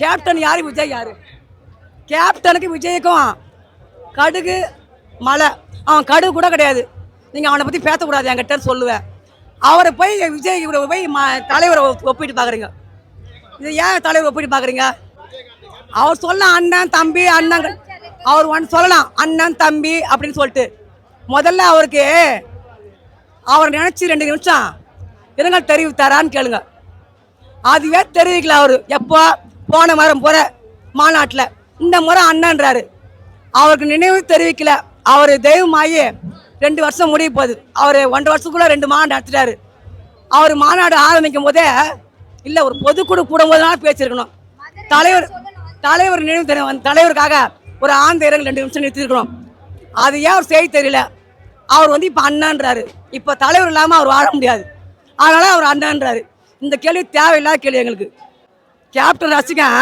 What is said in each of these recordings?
Captain யார்? விஜய் யார்? கேப்டனுக்கு விஜய்க்கும் கடுகு மலை அவன் கடுகு கூட கிடையாது. நீங்கள் அவனை பற்றி பேசக்கூடாது என்கிட்ட சொல்லுவேன் அவரை போய் விஜய் இவரை போய் ம தலைவரை ஒப்பிட்டு பார்க்குறீங்க இது ஏன் தலைவர் ஒப்பிட்டு பார்க்குறீங்க அவர் சொல்லலாம் அண்ணன் தம்பி அண்ணன் அவர் ஒன்று சொல்லலாம் அண்ணன் தம்பி அப்படின்னு சொல்லிட்டு. முதல்ல அவருக்கு அவர் நினச்சி ரெண்டு நிமிஷம் இரங்கல் தெரிவித்தாரான்னு கேளுங்க. அதுவே தெரிவிக்கல அவர். எப்போ? போன வாரம் போகிற மாநாட்டில் இந்த முறை அண்ணன்றாரு. அவருக்கு நினைவு தெரிவிக்கல. அவர் தெய்வமாகி ரெண்டு வருஷம் முடிய போகுது. அவர் ஒன்றரை வருஷத்துக்குள்ளே ரெண்டு மாநாடு நடத்திட்டாரு. அவர் மாநாடு ஆரம்பிக்கும் போதே இல்லை ஒரு பொதுக்குழு கூடும் போதுனால பேசியிருக்கணும். தலைவர் தலைவர் நினைவு தெரியும் தலைவருக்காக ஒரு ஆந்த இரங்கல் ரெண்டு நிமிஷம் நிறுத்திருக்கணும் அது ஏன் அவர் செய்ய தெரியல? அவர் வந்து இப்போ அண்ணன்றாரு. இப்போ தலைவர் இல்லாமல் அவர் வாழ முடியாது. அதனால் அவர் அண்ணன்றாரு. இந்த கேள்வி தேவையில்லாத கேள்வி எங்களுக்கு. கேப்டன் ரசிகன்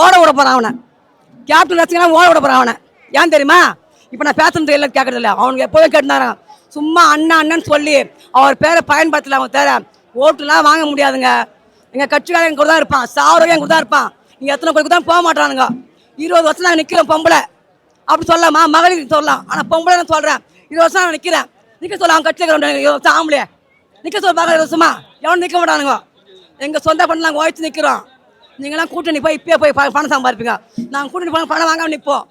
ஓட விட போகிறான் அவனை. கேப்டன் ரசிகன் ஓட விட போகிறான் அவனை. ஏன் தெரியுமா? இப்போ நான் பேசுறது இல்லை கேட்கறது இல்லை. அவனுக்கு எப்போதும் கேட்டுனாரான் சும்மா அண்ணன் அண்ணன் சொல்லி அவர் பேரை பயன்படுத்தல அவன் தேர ஓட்டுலாம் வாங்க முடியாதுங்க. எங்கள் கட்சிக்காரன் எங்க கூட தான் இருப்பான். சாவரவே எங்க கூட தான் இருப்பான். நீங்கள் எத்தனை கோயிலுக்கு தான் போக மாட்டானுங்க. இருபது வருஷம் நாங்கள் நிற்கிறோம் பொம்பளை. அப்படி சொல்லலாமா? மகளிருக்கு சொல்லலாம். ஆனால் பொம்பளை நான் சொல்கிறேன் இருபது வருஷம் நான் நிற்கிறேன் நிற்க சொல்ல அவன் கட்சியில் இருபது வருஷம் நிற்க சொல்ல பார்க்க வருஷமா. எவனும் நிற்க மாட்டானுங்க. எங்கள் சொந்த பண்ண நாங்கள் உழைச்சி நிற்கிறோம் நீங்களாம் கூட்டணி போய் இப்பயே போய் பணம் சம்பாதிப்பீங்க நாங்கள் கூட்டணி போய் பணம் வாங்காமல் நிற்போம்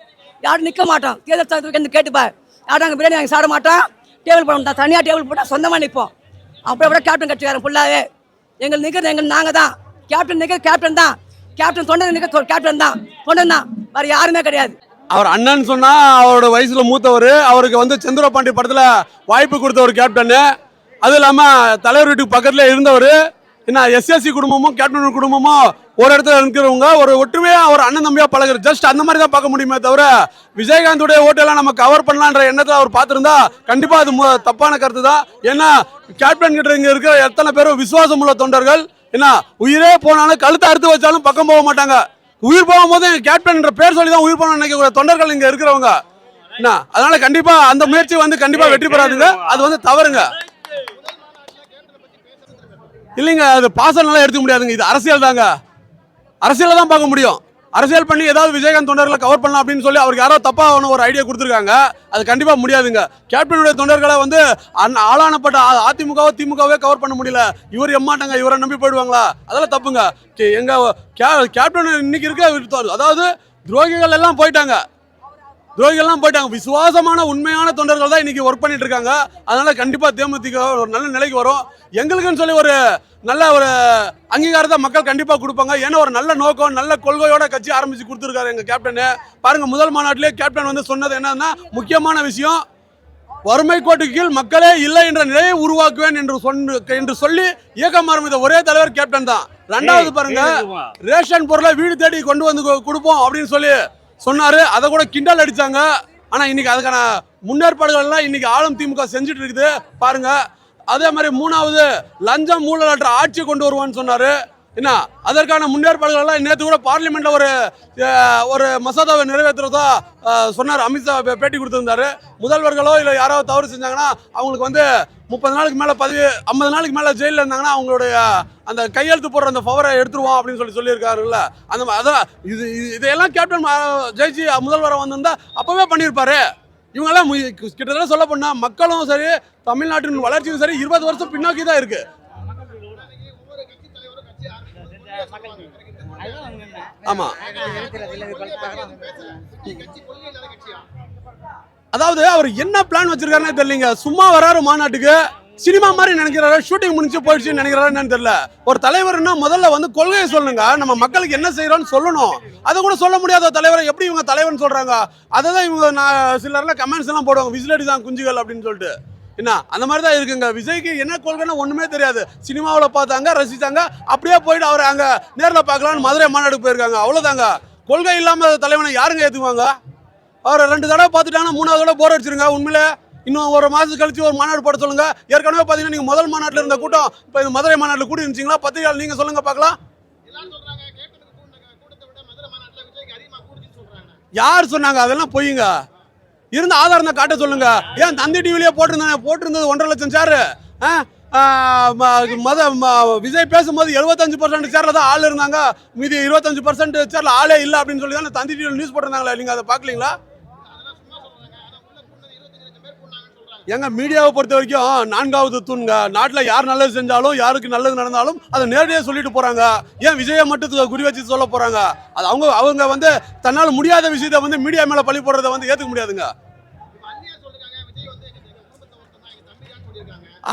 யாரும் நிற்க மாட்டோம். தேர்தல் சட்டத்துக்கு வந்து கேட்டுப்பார் யாரும் நாங்கள் பிரியாணி நாங்கள் சாப்பிட மாட்டோம். டேபிள் போட தனியாக டேபிள் போட்டால் சொந்தமாக நிற்போம் அப்படியே கூட கேப்டன் கட்சிக்காரன் ஃபுல்லாகவே எங்கள் நிற்கிறது எங்கள் நாங்கள் தான். கேப்டன் நிற்கிற கேப்டன் தான். கேப்டன் தொண்டர் நிற்க கேப்டன் தான். தொண்டன் தான். வேறு யாருமே கிடையாது. அவர் அண்ணன் சொன்னால் அவரோட வயசில் மூத்தவர். அவருக்கு வந்து செந்துரபாண்டி படத்தில் வாய்ப்பு கொடுத்த ஒரு கேப்டனு அதுவும் இல்லாமல் தலைவர் வீட்டுக்கு பக்கத்தில் இருந்தவர். என்ன எஸ்எஸ்சி குடும்பமும் கேப்டன் குடும்பமும் ஒரு இடத்துல இருக்கிறவங்க ஒரு ஒற்றுமையாக ஒரு அண்ணன் தம்பியாக பழகுற ஜஸ்ட் அந்த மாதிரி தான் பார்க்க முடியுமே தவிர விஜயகாந்தோடைய ஓட்டெல்லாம் நம்ம கவர் பண்ணலான்ற எண்ணத்தை அவர் பார்த்துருந்தா கண்டிப்பாக அது தப்பான கருத்து தான். ஏன்னா கேப்டன் கிட்ட இங்கே இருக்கிற எத்தனை பேரும் விசுவாசம் உள்ள தொண்டர்கள் என்ன உயிரே போனாலும் கழுத்தை அறுத்து வச்சாலும் பக்கம் போக மாட்டாங்க. உயிர் போகும்போது கேப்டன்ன்ற பேர் சொல்லி தான் உயிர் போகணும்னு நினைக்கக்கூடிய தொண்டர்கள் இங்கே இருக்கிறவங்க. என்ன அதனால கண்டிப்பாக அந்த முயற்சி வந்து கண்டிப்பாக வெற்றி பெறாதுங்க. அது வந்து தவறுங்க. இல்லைங்க அது பாசனால எடுத்துக்க முடியாதுங்க. இது அரசியல் தாங்க. அரசியல் தான் பார்க்க முடியும். அரசியல் பண்ணி ஏதாவது விஜயகாந்த் தொண்டர்களை கவர் பண்ணலாம் அப்படின்னு சொல்லி அவருக்கு யாரோ தப்பாக ஒன்று ஒரு ஐடியா கொடுத்துருக்காங்க. அது கண்டிப்பாக முடியாதுங்க. கேப்டனுடைய தொண்டர்களை வந்து அந் ஆளானப்பட்ட அதிமுகவோ திமுகவே கவர் பண்ண முடியல. இவர் எம்மாட்டாங்க இவரை நம்பி போயிடுவாங்களா? அதெல்லாம் தப்புங்க. கே- கே- கேப்டன் இன்னைக்கு இருக்க அதாவது துரோகிகள் எல்லாம் போயிட்டாங்க. துரோகிகள்லாம் போயிட்டாங்க விசுவாசமான உண்மையான தொண்டர்கள் தான் இன்னைக்கு ஒர்க் பண்ணிட்டு இருக்காங்க அதனால கண்டிப்பா தேமுதிக ஒரு நல்ல நிலைக்கு வரும் எங்களுக்குன்னு சொல்லி ஒரு நல்ல ஒரு அங்கீகாரத்தை மக்கள் கண்டிப்பா கொடுப்பாங்க ஏன்னா ஒரு நல்ல நோக்கம் நல்ல கொள்கையோட கட்சி ஆரம்பிச்சு கொடுத்துருக்காரு எங்க கேப்டன் பாருங்க முதல் மாநாட்டிலே கேப்டன் வந்து சொன்னது என்னன்னா முக்கியமான விஷயம் வறுமை கோட்டுக்கு கீழ் மக்களே இல்லை என்ற நிலையை உருவாக்குவேன் என்று சொன்ன என்று சொல்லி இயக்கம் ஆரம்பித்த ஒரே தலைவர் கேப்டன் தான் ரெண்டாவது பாருங்க ரேஷன் பொருளை வீடு தேடி கொண்டு வந்து கொடுப்போம் அப்படின்னு சொல்லி சொன்னாரு. அதை கூட கிண்டல் அடிச்சாங்க. ஆனா இன்னைக்கு அதுக்கான முன்னேற்பாடுகள் எல்லாம் இன்னைக்கு ஆளும் திமுக செஞ்சுட்டு இருக்குது. பாருங்க. அதே மாதிரி மூணாவது லஞ்சம் ஊழலற்ற ஆட்சி கொண்டு வருவான்னு சொன்னாரு. என்ன அதற்கான முன்னேற்பாடுகள்லாம் நேற்று கூட பார்லிமெண்ட்டில் ஒரு ஒரு மசோதாவை நிறைவேற்றுறதா சொன்னார். அமித்ஷா பேட்டி கொடுத்துருந்தாரு. முதல்வர்களோ இல்லை யாராவது தவறு செஞ்சாங்கன்னா அவங்களுக்கு வந்து முப்பது நாளுக்கு மேலே பதிவு ஐம்பது நாளுக்கு மேலே ஜெயிலில் இருந்தாங்கன்னா அவங்களுடைய அந்த கையெழுத்து போடுற அந்த பவரை எடுத்துருவோம் அப்படின்னு சொல்லி சொல்லியிருக்காருல்ல. அந்த அதான் இது இதையெல்லாம் கேப்டன் மா- ஜெயிச்சு முதல்வரை வந்திருந்தா அப்போவே பண்ணியிருப்பாரு. இவங்கெல்லாம் கிட்டத்தட்ட சொல்ல போனால் மக்களும் சரி தமிழ்நாட்டின் வளர்ச்சியும் சரி இருபது வருஷம் பின்னோக்கி தான் இருக்குது ஆமா. அதாவது அவர் என்ன பிளான் வச்சிருக்காருன்னே தெரியலங்க. சும்மா வராரு மாநாட்டுக்கு. சினிமா மாதிரி நினைக்கிறாரு. ஷூட்டிங் முடிஞ்சு போயிடுச்சு நினைக்கிறாரு என்னன்னு தெரியல. ஒரு தலைவர்னா முதல்ல வந்து கொள்கையை சொல்லுங்க. நம்ம மக்களுக்கு என்ன செய்யறோம்னு சொல்லணும். அதை கூட சொல்ல முடியாத தலைவரை எப்படி இவங்க தலைவர்னு சொல்றாங்க? அதை தான் இவங்க நான் சிலர்லாம் கமெண்ட்ஸ் எல்லாம் போடுவாங்க. விசிலடி தான் குஞ்சுகள் அப்படின்னு சொல்லிட்டு. என்ன? அந்த மாதிரி தான் இருக்குங்க. விஜய்க்கு என்ன கொள்கைன்னா ஒண்ணுமே தெரியாது. சினிமாவில் பார்த்தாங்க ரசித்தாங்க அப்படியே போயிட்டு அவர் அங்கே நேரில் பார்க்கலாம்னு மதுரை மாநாடு போயிருக்காங்க. அவ்வளோதாங்க கொள்கை இல்லாமல் தலைவனை யாருங்க ஏற்றுக்குவாங்க அவரை ரெண்டு தடவை பார்த்துட்டாங்கன்னா மூணாவது தடவை போர் அடிச்சிருங்க. உண்மையிலே இன்னும் ஒரு மாதம் கழிச்சு ஒரு மாநாடு போட சொல்லுங்க. ஏற்கனவே பார்த்தீங்கன்னா நீங்கள் முதல் மாநாட்டில் இருந்த கூட்டம் இப்போ இந்த மதுரை மாநாட்டில் கூடி இருந்துச்சிங்களா? பத்திரிகையாளர் நீங்கள் சொல்லுங்க பார்க்கலாம். யார் சொன்னாங்க? அதெல்லாம் பொய்யுங்க இருந்த ஆதாரம் காட்ட சொல்லுங்க. ஏன் தந்தி டிவிலேயே போட்டிருந்தானே போட்டிருந்தது ஒன்றரை லட்சம் சேரு ஆ? ம- மத விஜய் பேசும்போது எழுபத்தஞ்சு பர்சன்ட் சேரில் தான் ஆள் இருந்தாங்க. மீதி இருபத்தஞ்சு பர்சன்ட் சேரில் ஆளே இல்லை அப்படின்னு சொல்லி தான் தந்தி டிவியில் நியூஸ் போட்டிருந்தாங்களே. நீங்கள் அதை பார்க்கலீங்களா? எங்க மீடியாவை பொறுத்த வரைக்கும் நான்காவது தூண்ங்க. நாட்டில் யார் நல்லது செஞ்சாலும் யாருக்கு நல்லது நடந்தாலும் அதை நேரடியாக சொல்லிட்டு போறாங்க. ஏன் விஜயை மட்டும் குறி வச்சு சொல்ல போறாங்க? அது அவங்க அவங்க வந்து தன்னால் முடியாத விஷயத்த வந்து மீடியா மேல பழி போடுறத வந்து ஏத்துக்க முடியாதுங்க.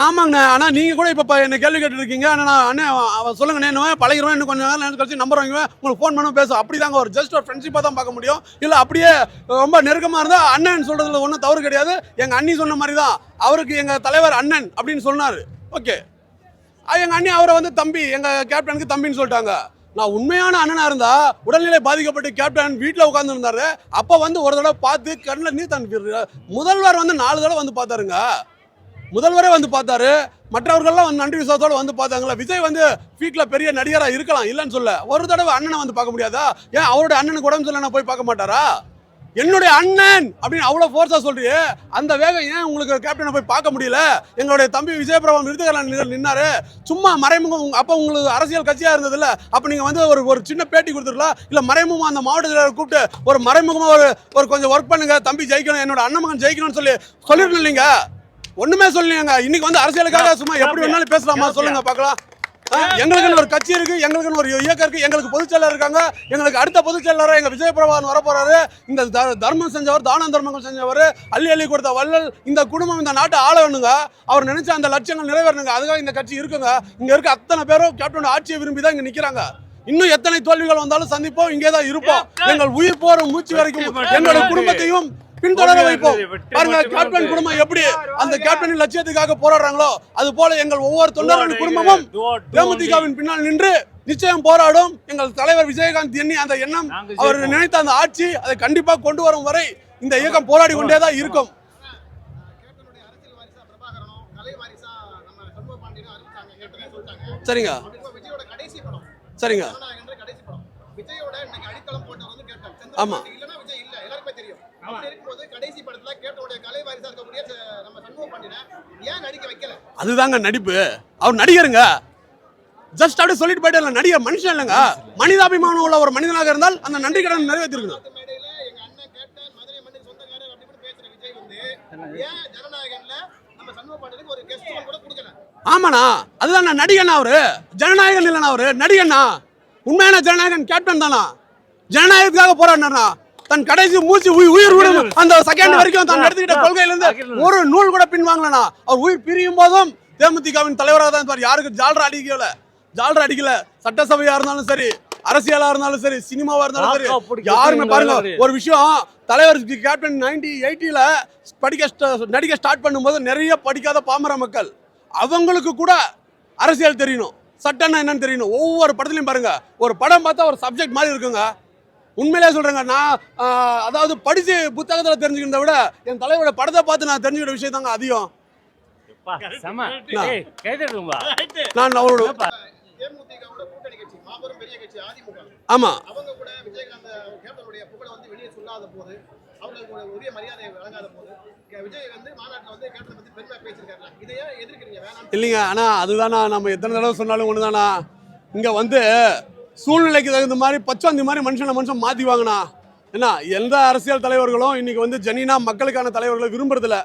ஆமாங்கண்ணா ஆனால் நீங்கள் கூட இப்போ என்ன கேள்வி கேட்டுருக்கீங்க. ஆனால் நான் அண்ணே அவன் சொல்லுங்க என்ன பழகிறோம் இன்னும் கொஞ்சம் நேரம் கழிச்சு நம்பர் வாங்குவேன் உங்களுக்கு ஃபோன் பண்ண பேசும். அப்படிதாங்க ஒரு ஜஸ்ட் ஒரு ஃப்ரெண்ட்ஷிப்பாக தான் பார்க்க முடியும். இல்லை அப்படியே ரொம்ப நெருக்கமாக இருந்தால் அண்ணன் சொல்கிறதுல ஒன்றும் தவறு கிடையாது. எங்கள் அண்ணி சொன்ன மாதிரி தான் அவருக்கு எங்கள் தலைவர் அண்ணன் அப்படின்னு சொன்னார். ஓகே எங்கள் அண்ணி அவரை வந்து தம்பி எங்கள் கேப்டனுக்கு தம்பின்னு சொல்லிட்டாங்க. நான் உண்மையான அண்ணனாக இருந்தால் உடல்நிலை பாதிக்கப்பட்டு கேப்டன் வீட்டில் உட்காந்துருந்தாரு அப்போ வந்து ஒரு தடவை பார்த்து கண்ணில் நீர் தன் முதல்வர் வந்து நாலு தடவை வந்து பார்த்தாருங்க. முதல்வரே வந்து பார்த்தாரு. மற்றவர்கள்லாம் வந்து நன்றி விசுவாசத்தோட வந்து பார்த்தாங்களா? விஜய் வந்து வீட்டில் பெரிய நடிகராக இருக்கலாம் இல்லைன்னு சொல்ல ஒரு தடவை அண்ணனை வந்து பார்க்க முடியாதா? ஏன் அவருடைய அண்ணனுக்கு உடம்பு சொல்ல போய் பார்க்க மாட்டாரா? என்னுடைய அண்ணன் அப்படின்னு அவ்வளோ ஃபோர்ஸாக சொல்றியே. அந்த வேகம் ஏன் உங்களுக்கு கேப்டனை போய் பார்க்க முடியல? எங்களுடைய தம்பி விஜயபிரபம் விருதுகரன் நின்னாரு. சும்மா மறைமுகம் அப்போ உங்களுக்கு அரசியல் கட்சியாக இருந்ததில்ல? அப்போ நீங்கள் வந்து ஒரு ஒரு சின்ன பேட்டி கொடுத்துருக்கலாம் இல்லை மறைமுகமாக அந்த மாவட்டத்தில் கூப்பிட்டு ஒரு மறைமுகமாக ஒரு ஒரு கொஞ்சம் ஒர்க் பண்ணுங்க. தம்பி ஜெயிக்கணும் என்னோட அண்ணன் மகன் ஜெயிக்கணும்னு சொல்லி சொல்லிடணும் இல்லைங்க? ஒண்ணுமே சொல்லலையாங்க. இன்னைக்கு வந்து அரசியலுக்காக சும்மா எப்படி வேணாலும் பேசலாமா? சொல்லுங்க பார்க்கலாம். ஆ, எங்களுக்குன்னு ஒரு கட்சி இருக்கு எங்களுக்குன்னு ஒரு இயக்கம் இருக்கு எங்களுக்கு பொதுச் செயலர் இருக்காங்க. எங்களுக்கு அடுத்த பொதுச் செயலராக எங்க விஜய பிரபாகரன் வர போறாரு இந்த தர்மம் செஞ்சவர் தான தர்மங்கள் செஞ்சவர் அள்ளி அள்ளி கொடுத்த வள்ளல் இந்த குடும்பம் இந்த நாட்டை ஆள வேணுங்க. அவர் நினைச்ச அந்த லட்சியங்கள் நிறைவேறணுங்க. அதுக்காக இந்த கட்சி இருக்குங்க. இங்க இருக்க அத்தனை பேரும் கேப்டன் ஆட்சியை விரும்பி தான் இங்க நிக்கிறாங்க. இன்னும் எத்தனை தோல்விகள் வந்தாலும் சந்திப்போம் இங்கே தான் இருப்போம் எங்கள் உயிர் போற மூச்சு வரைக்கும் எங்களோட குடும்பத்தையும் பின்தொடர வைப்போம். பாருங்க கேப்டன் குடும்பம் எப்படி அந்த கேப்டனின் லட்சியத்துக்காக போராடுறாங்களோ அது போல எங்கள் ஒவ்வொரு தொண்டர்களின் குடும்பமும் தேமுதிகவின் பின்னால் நின்று நிச்சயம் போராடும். எங்கள் தலைவர் விஜயகாந்த் எண்ணி அந்த எண்ணம் அவர் நினைத்த அந்த ஆட்சி அதை கண்டிப்பா கொண்டு வரும் வரை இந்த இயக்கம் போராடி கொண்டே தான் இருக்கும். சரிங்க. சரிங்க. ஜனநாயகன்ற கடைசி படம் விஜயோட இன்னைக்கு அடித்தளம் போட்டவர் வந்து கேப்டன் ஆமா. அதுதாங்க நடிப்பு. அவர் நடிகருங்க. ஜஸ்ட் அப்படியே சொல்லிட்டு போயிட்டு இல்லை நடிகர் மனுஷன் இல்லைங்க. மனிதாபிமானம் உள்ள ஒரு மனிதனாக இருந்தால் அந்த நன்றி கடன் நிறைவேற்றிருக்கணும். ஆமாண்ணா அதுதான் நடிகன் அவரு. ஜனநாயகன் இல்லைண்ணா அவரு. நடிகண்ணா. உண்மையான ஜனநாயகன் கேப்டன் தானா? ஜனநாயகத்துக்காக போராடினார்னா தன் கடைசி மூச்சு உயிர் உயிர் விடும். அந்த செகண்ட் வரைக்கும் தான் கொள்கையில இருந்து ஒரு நூல் கூட பின்வாங்கலண்ணா. அவர் உயிர் பிரியும் போதும் தேமுதிகவின் தலைவராக தான் இருப்பார். யாருக்கு ஜால்ரா அடிக்கல. ஜால்ரா அடிக்கல. சட்டசபையா இருந்தாலும் சரி அரசியலா இருந்தாலும் சரி சினிமாவா இருந்தாலும் சரி யாருமே பாருங்க ஒரு விஷயம் தலைவர் கேப்டன் நைன்டி எயிட்டில படிக்க நடிக்க ஸ்டார்ட் பண்ணும்போது நிறைய படிக்காத பாமர மக்கள். அவங்களுக்கு கூட அரசியல் தெரியணும். சட்டம்னா என்னன்னு தெரியணும். ஒவ்வொரு படத்துலையும் பாருங்க ஒரு படம் பார்த்தா ஒரு சப்ஜெக்ட் மாதிரி இருக்குங்க. உண்மையிலே சொல்றேங்க நான் அதாவது படிச்சு புத்தகத்தில் தெரிஞ்சுக்கிறத விட என் தலைவரோட படத்தை பார்த்து நான் தெரிஞ்சுக்கிற விஷயம் தாங்க அதிகம். நான் அவரோட தேமுதிகவோட கூட்டணி கட்சி மாபெரும் பெரிய கட்சி அதிமுக. ஆமா. அவங்க கூட விஜயகாந்த் கேப்டனுடைய புகழை வந்து வெளியே சொல்லாத போது அவங்களுக்கு ஒரு உரிய மரியாதையை வழங்காத போது கே- விஜய் வந்து மாநாட்டில் வந்து கேப்டனை பத்தி பெருமையா பேசியிருக்காருல இதையே எதிர்க்கிறீங்க வேணாம் இல்லைங்க ஆனா அதுதானா நம்ம எத்தனை தடவை சொன்னாலும் ஒண்ணுதானா? இங்க வந்து சூழ்நிலைக்கு தகுந்த மாதிரி பச்சாந்தி மாதிரி மனுஷனை மனுஷன் மாத்திவாங்கண்ணா என்ன எந்த அரசியல் தலைவர்களும் இன்னைக்கு வந்து ஜெனினா மக்களுக்கான தலைவர்களை விரும்புறதில்ல.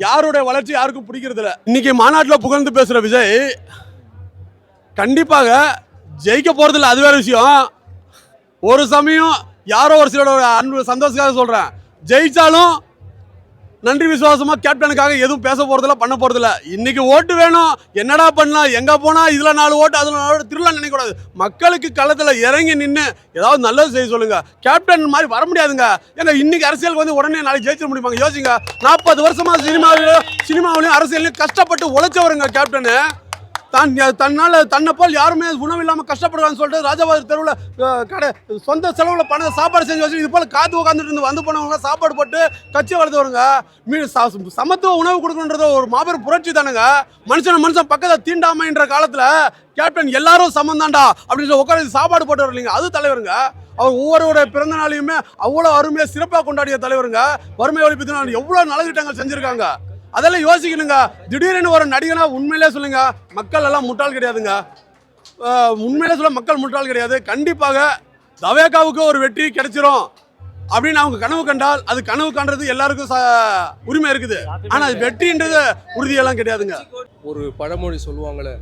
யாருடைய வளர்ச்சி யாருக்கும் பிடிக்கிறதில்ல. இன்னைக்கு மாநாட்டில் புகழ்ந்து பேசுகிற விஜய் கண்டிப்பாக ஜெயிக்க போகிறதில்ல அது வேற விஷயம். ஒரு சமயம் யாரோ ஒரு சிலரோட அன்பு சந்தோஷக்காக சொல்கிறேன் ஜெயித்தாலும் நன்றி விசுவாசமா கேப்டனுக்காக எதுவும் பேச போறதில்ல பண்ண போறதில்ல. இன்னைக்கு ஓட்டு வேணும். என்னடா பண்ணலாம்? எங்க போனா இதுல நாலு ஓட்டு அதுல நாலு திருவிழா நினைக்கக்கூடாது மக்களுக்கு களத்துல இறங்கி நின்று ஏதாவது நல்லது செய்ய சொல்லுங்க. கேப்டன் மாதிரி வர முடியாதுங்க. ஏங்க இன்னைக்கு அரசியலுக்கு வந்து உடனே நாளைக்கு ஜெயிச்சிட முடியுமாங்க? யோசிங்க. நாற்பது வருஷமா சினிமாவிலும் சினிமாவிலையும் அரசியலையும் கஷ்டப்பட்டு உழைச்சவருங்க கேப்டனு. தான் தன்னால் தன்னை போல் யாருமே உணவு இல்லாமல் கஷ்டப்படுறான்னு சொல்லிட்டு ராஜபாதி தெருவில் கடை சொந்த செலவில் பணம் சாப்பாடு செஞ்சு வச்சு இது போல் காத்து உட்காந்துட்டு இருந்து வந்து போனவங்க சாப்பாடு போட்டு கட்சி வளர்த்தவருங்க. மீ ச- சமத்துவ உணவு கொடுக்கணுன்றது ஒரு மாபெரும் புரட்சி தானுங்க. மனுஷன் மனுஷன் பக்கத்தை தீண்டாமைன்ற காலத்தில் கேப்டன் எல்லாரும் சமந்தாண்டா அப்படின்னு சொல்லி உட்காந்து சாப்பாடு போட்டு இல்லைங்க அது தலைவருங்க. அவர் ஒவ்வொருவருடைய பிறந்த நாளையுமே அவ்வளோ அருமையாக சிறப்பாக கொண்டாடிய தலைவருங்க. வறுமை ஒழிப்பு தினம் எவ்வளோ நலத்திட்டங்கள் செஞ்சுருக்காங்க. அதெல்லாம் யோசிக்கணுங்க. திடீர்னு ஒரு நடிகனா உண்மையிலே சொல்லுங்க மக்கள் எல்லாம் முட்டாள் கிடையாதுங்க. உண்மையிலே சொல்ல மக்கள் முட்டாள் கிடையாது. கண்டிப்பாக தவேகாவுக்கு ஒரு வெற்றி கிடைச்சிரும். அப்படின்னு அவங்க கனவு கண்டால் அது கனவு காண்றது எல்லாருக்கும் ச- உரிமை இருக்குது. ஆனால் அது வெற்றின்றது உறுதியெல்லாம் கிடையாதுங்க. ஒரு பழமொழி சொல்லுவாங்களே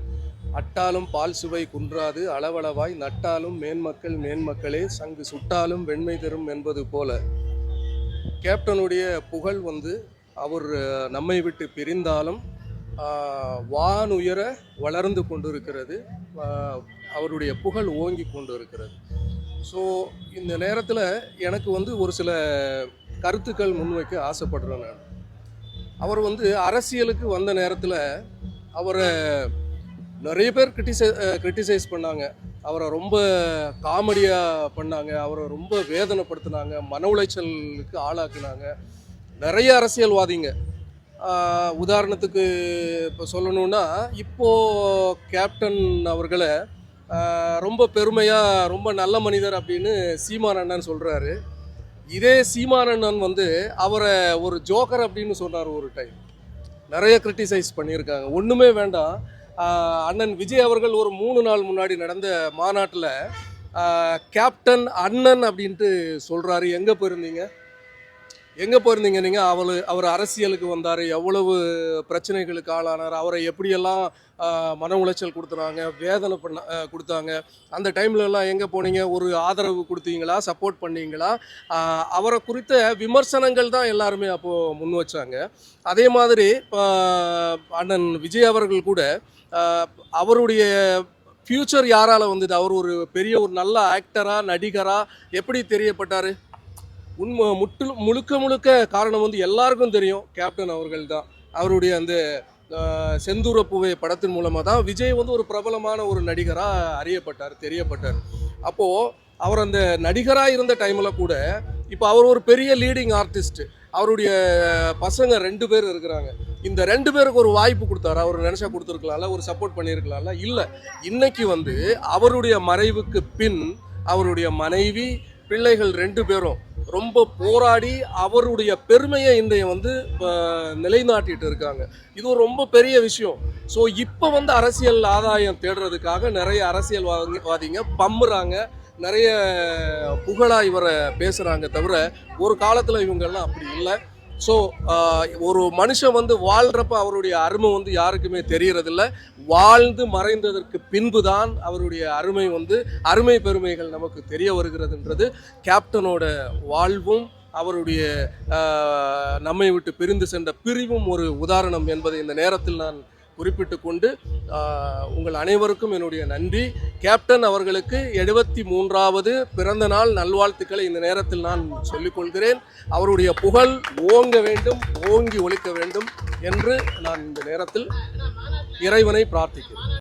அட்டாலும் பால் சுவை குன்றாது அளவளவாய் நட்டாலும் மேன்மக்கள் மேன்மக்களே சங்கு சுட்டாலும் வெண்மை தரும் என்பது போல. கேப்டனுடைய புகழ் வந்து அவர் நம்மை விட்டு பிரிந்தாலும் ஆஹ், வானுயர வளர்ந்து கொண்டிருக்கிறது. அவருடைய புகழ் ஓங்கி கொண்டு இருக்கிறது ஸோ இந்த நேரத்தில் எனக்கு வந்து ஒரு சில கருத்துக்கள் முன்வைக்க ஆசைப்படுறேன் நான். அவர் வந்து அரசியலுக்கு வந்த நேரத்தில் அவரை நிறைய பேர் கிரிட்டிசை கிரிட்டிசைஸ் பண்ணாங்க. அவரை ரொம்ப காமெடியாக பண்ணாங்க. அவரை ரொம்ப வேதனைப்படுத்தினாங்க. மன உளைச்சலுக்கு ஆளாக்குனாங்க. நிறைய அரசியல்வாதிங்க. உதாரணத்துக்கு இப்போ சொல்லணும்னா இப்போ கேப்டன் அவர்களை ரொம்ப பெருமையாக ரொம்ப நல்ல மனிதர் அப்படின்னு சீமான் அண்ணன் சொல்கிறாரு இதே சீமான் அண்ணன் வந்து அவரை ஒரு ஜோக்கர் அப்படின்னு சொன்னார் ஒரு டைம் நிறைய கிரிட்டிசைஸ் பண்ணியிருக்காங்க. ஒன்றுமே வேண்டாம். அண்ணன் விஜய் அவர்கள் ஒரு மூணு நாள் முன்னாடி நடந்த மாநாட்டில் கேப்டன் அண்ணன் அப்படின்ட்டு சொல்கிறாரு எங்கே போயிருந்தீங்க? எங்கே போயிருந்தீங்க நீங்கள் அவள் அவர் அரசியலுக்கு வந்தார் எவ்வளவு பிரச்சனைகளுக்கு ஆளானார் அவரை எப்படியெல்லாம் மன உளைச்சல் கொடுத்துனாங்க வேதனை பண்ண கொடுத்தாங்க அந்த டைம்லலாம் எங்கே போனீங்க? ஒரு ஆதரவு கொடுத்தீங்களா? சப்போர்ட் பண்ணீங்களா? அவரை குறித்த விமர்சனங்கள் தான் எல்லாருமே அப்போது முன் வச்சாங்க. அதே மாதிரி அண்ணன் விஜய் அவர்கள் கூட அவருடைய ஃப்யூச்சர் யாரால் வந்தது? அவர் ஒரு பெரிய ஒரு நல்ல ஆக்டராக நடிகராக எப்படி தெரியப்பட்டார்? உண்மை முற்றிலும் முழுக்க முழுக்க காரணம் வந்து எல்லாருக்கும் தெரியும். கேப்டன் அவர்கள் தான் அவருடைய அந்த செந்தூர பூவை படத்தின் மூலமாக தான் விஜய் வந்து ஒரு பிரபலமான ஒரு நடிகராக அறியப்பட்டார் தெரியப்பட்டார். அப்போது அவர் அந்த நடிகராக இருந்த டைமில் கூட இப்போ அவர் ஒரு பெரிய லீடிங் ஆர்டிஸ்ட்டு அவருடைய பசங்க ரெண்டு பேர் இருக்கிறாங்க. இந்த ரெண்டு பேருக்கு ஒரு வாய்ப்பு கொடுத்தாரு? அவர் நினச்சா கொடுத்துருக்கலாம்ல? ஒரு சப்போர்ட் பண்ணியிருக்கலாம்ல? இல்லை. இன்னைக்கு வந்து அவருடைய மறைவுக்கு பின் அவருடைய மனைவி பிள்ளைகள் ரெண்டு பேரும் ரொம்ப போராடி அவருடைய பெருமையை இன்றைய வந்து நிலைநாட்டிட்டு இருக்காங்க. இது ரொம்ப பெரிய விஷயம். ஸோ இப்போ வந்து அரசியல் ஆதாயம் தேடுறதுக்காக நிறைய அரசியல்வாதிங்க வாதிங்க பம்புறாங்க. நிறைய புகழா இவரை பேசுகிறாங்க தவிர ஒரு காலத்தில் இவங்கெல்லாம் அப்படி இல்லை. ஸோ ஒரு மனுஷன் வந்து வாழ்கிறப்ப அவருடைய அருமை வந்து யாருக்குமே தெரியறதில்ல. வாழ்ந்து மறைந்ததற்கு பின்பு தான் அவருடைய அருமை வந்து அருமை பெருமைகள் நமக்கு தெரிய வருகிறதுன்றது. கேப்டனோட வாழ்வும் அவருடைய நம்மை விட்டு பிரிந்து சென்ற பிரிவும் ஒரு உதாரணம் என்பதை இந்த நேரத்தில் நான் குறிப்பிட்டு கொண்டு உங்கள் அனைவருக்கும் என்னுடைய நன்றி. கேப்டன் அவர்களுக்கு எழுபத்தி மூன்றாவது பிறந்த நாள் நல்வாழ்த்துக்களை இந்த நேரத்தில் நான் சொல்லிக்கொள்கிறேன் அவருடைய புகழ் ஓங்க வேண்டும் ஓங்கி ஒழிக்க வேண்டும் என்று நான் இந்த நேரத்தில் இறைவனை பிரார்த்திக்கிறேன்.